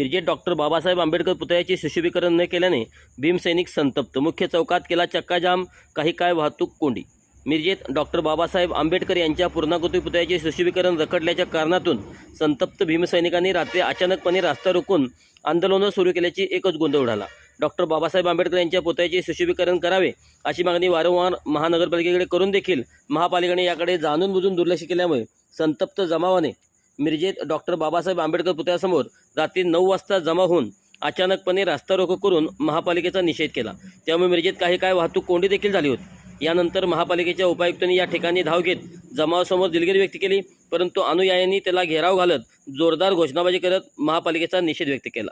मिरजेत doctor Babasaheb Ambedkar पुतळ्याचे सुशोभीकरण न केल्याने भीमसैनिक संतप्त. मुख्य चौकात केला चक्काजाम काही काय वाहतूक कोंडी. मिरजेत डॉक्टर बाबासाहेब आंबेडकर यांच्या पूर्णाकृती पुतळ्याचे सुशोभीकरण रखडल्याच्या कारणातून संतप्त भीमसैनिकांनी रात्री अचानकपणे रास्ता रोखून आंदोलनं सुरू केल्याची एकच गोंधळ उडाला. डॉक्टर बाबासाहेब आंबेडकर यांच्या पुतळ्याचे सुशोभीकरण करावे अशी मागणी वारंवार महानगरपालिकेकडे करून देखील महापालिकेने याकडे जाणून बुजून दुर्लक्ष केल्यामुळे संतप्त जमावाने मिरजेत डॉक्टर बाबासाहेब आंबेडकर पुतळ्यासमोर रात्री नऊ वाजता जमा होऊन अचानकपणे रास्ता रोको करून महापालिकेचा निषेध केला. त्यामुळे मिरजेत काही काय वाहतूक कोंडी देखील झाली होती. यानंतर महापालिकेच्या उपायुक्तांनी या ठिकाणी धाव घेत जमावासमोर दिलगिरी व्यक्त केली परंतु अनुयायांनी त्याला घेराव घालत जोरदार घोषणाबाजी करत महापालिकेचा निषेध व्यक्त केला.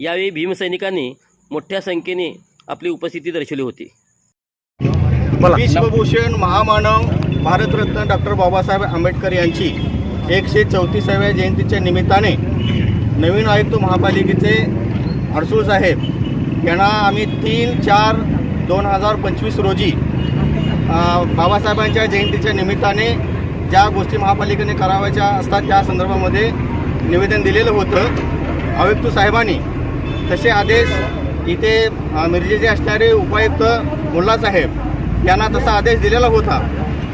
यावेळी भीमसैनिकांनी मोठ्या संख्येने आपली उपस्थिती दर्शवली होती. विश्वभूषण महामानव भारतरत्न डॉक्टर बाबासाहेब आंबेडकर यांची एकशे चौतीसाव्या जयंतीच्या निमित्ताने नवीन आयुक्त महापालिकेचे अडसूळ साहेब यांना आम्ही तीन चार दोन हजार पंचवीस रोजी बाबासाहेबांच्या जयंतीच्या निमित्ताने ज्या गोष्टी महापालिकेने करावायच्या असतात त्या संदर्भामध्ये निवेदन दिलेलं होतं. आयुक्त साहेबांनी तसे आदेश इथे मिरजेचे असणारे उपायुक्त मुल्ला साहेब यांना तसा आदेश दिलेला होता.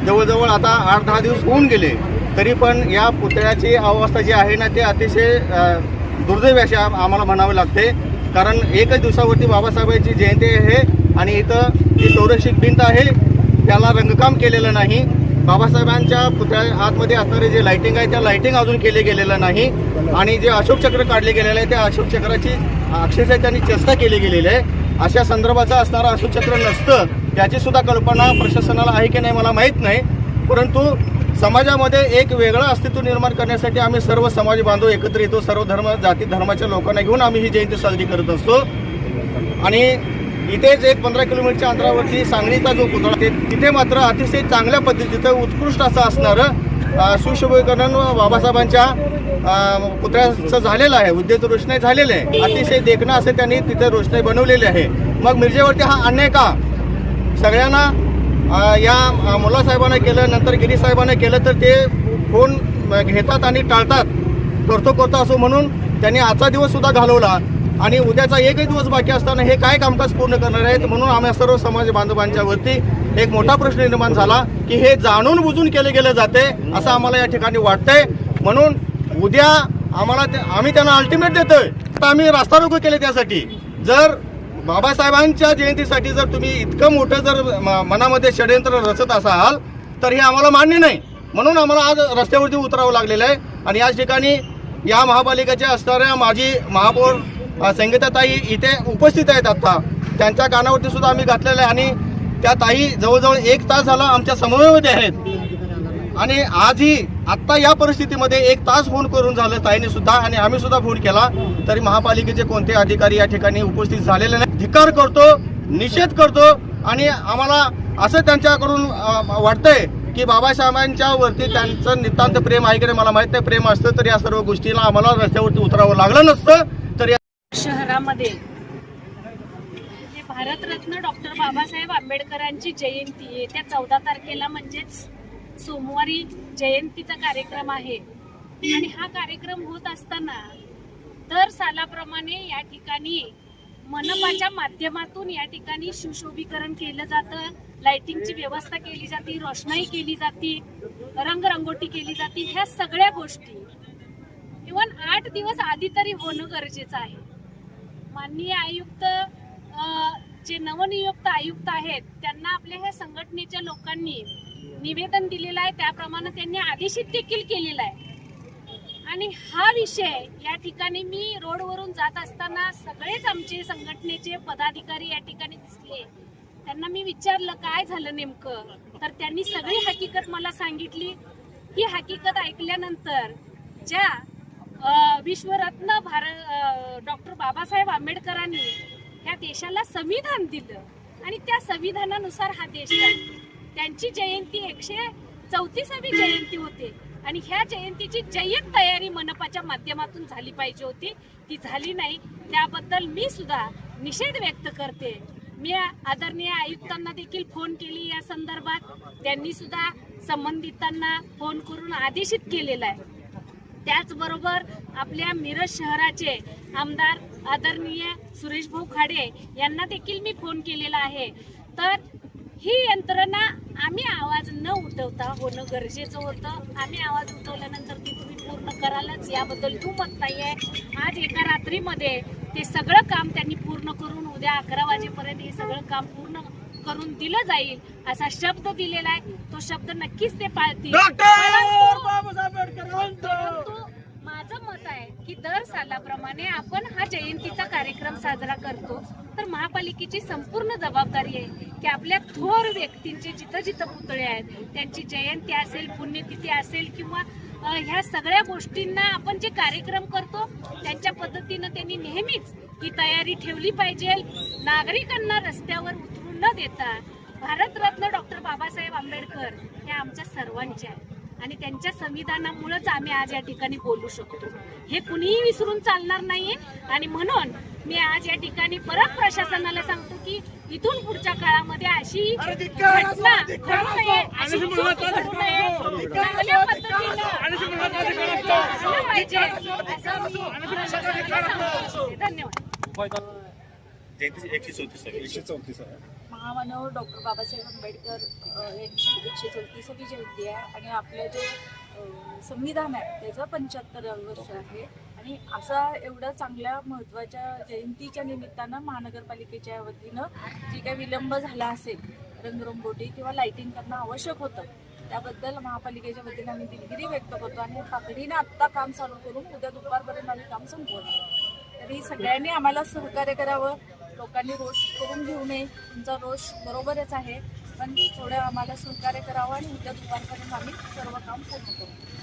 जवळजवळ आता आठ दहा दिवस होऊन गेले तरी पण या पुतळ्याची अवस्था जी आहे ना ते अतिशय दुर्दैवी अशी आम्हाला म्हणावे लागते. कारण एकच दिवसावरती बाबासाहेबांची जयंती आहे आणि इथं जी संरक्षित भिंत आहे त्याला रंगकाम केलेलं नाही. बाबासाहेबांच्या पुतळ्या आतमध्ये असणारे जे लाइटिंग आहे त्या लाइटिंग अजून केले गेलेलं नाही. आणि जे अशोक चक्र काढले गेलेलं आहे त्या अशोक चक्राची अक्षरशः त्यांनी चेष्टा केली गेलेली आहे. अशा संदर्भाचा असणारं अशोक चक्र नसतं. याची सुद्धा कल्पना प्रशासनाला आहे की नाही मला माहीत नाही. परंतु समाजामध्ये एक वेगळं अस्तित्व निर्माण करण्यासाठी आम्ही सर्व समाज बांधव एकत्र येतो. सर्व धर्म जाती धर्माच्या लोकांना घेऊन आम्ही ही जयंती साजरी करत असतो. आणि इथेच एक पंधरा किलोमीटरच्या अंतरावरती सांगलीचा जो पुतळा ते तिथे मात्र अतिशय चांगल्या पद्धतीचं उत्कृष्ट असं असणारं अ, सुशोभीकरण बाबासाहेबांच्या पुतळ्याचं झालेलं आहे. उद्योग रोषणाई झालेलं आहे. अतिशय देखणं असं त्यांनी तिथे रोषणाई बनवलेली आहे. मग मिरजेवरती हा अन्याय का? सगळ्यांना या मुलासाहेबांना केलं नंतर गिरीसाहेबांना केलं तर ते फोन घेतात आणि टाळतात. करतो करतो असो म्हणून त्यांनी आजचा दिवससुद्धा घालवला. आणि उद्याचा एकही दिवस बाकी असताना हे काय कामकाज पूर्ण करणार आहेत म्हणून आम्ही सर्व समाज बांधवांच्या वरती एक मोठा प्रश्न निर्माण झाला की हे जाणून बुजून केले गेले जाते असं आम्हाला या ठिकाणी वाटतंय. म्हणून उद्या आम्हाला आम्ही त्यांना अल्टिमेट देतोय तर आम्ही रास्ता रोको केले त्यासाठी. जर बाबासाहेबांच्या जयंतीसाठी जर तुम्ही इतकं मोठं जर म- मनामध्ये षडयंत्र रचत असाल तर हे आम्हाला मान्य नाही. म्हणून आम्हाला आज रस्त्यावरती उतरावं लागलेलं आहे. आणि याच ठिकाणी या महापालिकेच्या असणाऱ्या माजी महापौर संगीताताई इथे उपस्थित आहेत आत्ता त्यांच्या कानावरती सुद्धा आम्ही घातलेलं आहे. आणि त्या ताई जवळजवळ एक तास झाला आमच्या समन्वयामध्ये आहेत. आणि आजही आत्ता या परिस्थितीमध्ये एक तास फोन करून झालं ताईने सुद्धा आणि आम्ही सुद्धा फोन केला तरी महापालिकेचे कोणते अधिकारी या ठिकाणी उपस्थित झालेले नाही धिकार करतो निषेध करतो आणि आम्हाला असं त्यांच्याकडून वाटतंय की बाबासाहेबांच्या वरती त्यांचं नितांत प्रेम आहे की मला माहीत नाही. प्रेम असतं तर या सर्व गोष्टीला आम्हाला रस्त्यावरती उतरावं लागलं नसतं तर या शहरामध्ये. भारतरत्न डॉक्टर बाबासाहेब आंबेडकरांची जयंती येत्या चौदा तारखेला म्हणजेच सोमवारी जयंतीचा कार्यक्रम आहे. आणि हा कार्यक्रम होत असताना दर सालाप्रमाणे या ठिकाणी मनपाच्या माध्यमातून या ठिकाणी सुशोभीकरण केलं जातं. लाइटिंगची व्यवस्था केली जाते रोषणाई केली जाते रंगरंगोटी केली जाते ह्या सगळ्या गोष्टी इवन आठ दिवस आधी तरी होणं गरजेचं आहे. माननीय आयुक्त जे नवनियुक्त आयुक्त आहेत त्यांना आपल्या ह्या संघटनेच्या लोकांनी निवेदन दिलेलं आहे त्याप्रमाणे त्यांनी आदेशित देखील केलेला आहे. आणि हा विषय या ठिकाणी मी रोडवरून जात असताना सगळेच आमचे संघटनेचे पदाधिकारी या ठिकाणी दिसले. त्यांना मी विचारलं काय झालं नेमकं? तर त्यांनी सगळी हकीकत मला सांगितली. ही हकीकत ऐकल्यानंतर ज्या विश्वरत्न भारत डॉक्टर बाबासाहेब आंबेडकरांनी ह्या देशाला संविधान दिलं. आणि त्या संविधानानुसार हा देश चालतो. त्यांची जयंती एकशे चौतीसावी जयंती होते. आणि ह्या जयंतीची जय्यत तयारी मनपाच्या माध्यमातून झाली पाहिजे होती. ती झाली नाही त्याबद्दल मी सुद्धा निषेध व्यक्त करते. मी आदरणीय आयुक्तांना देखील फोन केली या संदर्भात. त्यांनी सुद्धा संबंधितांना फोन करून आदेशित केलेला आहे. त्याचबरोबर आपल्या मिरज शहराचे आमदार आदरणीय सुरेश भाऊ खाडे यांना देखील मी फोन केलेला आहे. तर ही यंत्रणा आम्ही आवाज न उठवता होणं गरजेचं होतं. आम्ही आवाज उठवल्यानंतर ती तुम्ही पूर्ण करालच. याबद्दल दुमत नाही आहे आज एका रात्रीमध्ये ते सगळं काम त्यांनी पूर्ण करून उद्या अकरा वाजेपर्यंत हे सगळं काम पूर्ण करून दिलं जाईल असा शब्द दिलेला आहे. तो शब्द नक्कीच ते पाळतील. परंतु माझं मत आहे की दर सालाप्रमाणे आपण हा जयंतीचा कार्यक्रम साजरा करतो. तर महापालिकेची संपूर्ण जबाबदारी आहे की आपल्या थोर व्यक्तींचे जिथं जिथं पुतळे आहेत त्यांची जयंती असेल पुण्यतिथी असेल किंवा ह्या सगळ्या गोष्टींना आपण जे कार्यक्रम करतो त्यांच्या पद्धतीनं त्यांनी नेहमीच ही तयारी ठेवली पाहिजे. नागरिकांना रस्त्यावर उतरून न देता भारतरत्न डॉक्टर बाबासाहेब आंबेडकर हे आमच्या सर्वांचे आहेत. आणि त्यांच्या संविधानामुळेच आम्ही आज या ठिकाणी बोलू शकतो. हे कुणीही विसरून चालणार नाहीये. आणि म्हणून मी आज या ठिकाणी परत प्रशासनाला सांगतो की इथून पुढच्या काळामध्ये अशी घटना घडू नये. अशी घडू नये चांगल्या पद्धतीनं झालं पाहिजे. असं मी प्रशासनाला सांगतो धन्यवाद. जयंतीची एकशे चौतीस एकशे चौतीस आहे. महामानव डॉक्टर बाबासाहेब आंबेडकर यांची एकशे चौतीसावी जयंती आहे आणि आपलं जे संविधान आहे त्याचं पंच्याहत्तरावं वर्ष आहे. आणि असा एवढा चांगल्या महत्त्वाच्या जयंतीच्या निमित्तानं महानगरपालिकेच्या वतीनं जे काही विलंब झाला असेल रंगरंगोटी किंवा लाईटिंग करणं आवश्यक होतं त्याबद्दल महापालिकेच्या वतीनं आम्ही दिलगिरी व्यक्त करतो आणि तातडीनं आत्ता काम चालू करून उद्या दुपारपर्यंत आम्ही काम संपवतो तरी सगळ्यांनी आम्हाला सहकार्य करावं लोकांनी रोष करून घेऊ नये. तुमचा रोष बरोबरच आहे. पण थोडं आम्हाला सहकार्य करावं आणि उद्या दुपारपर्यंत आम्ही सर्व काम पूर्ण करू.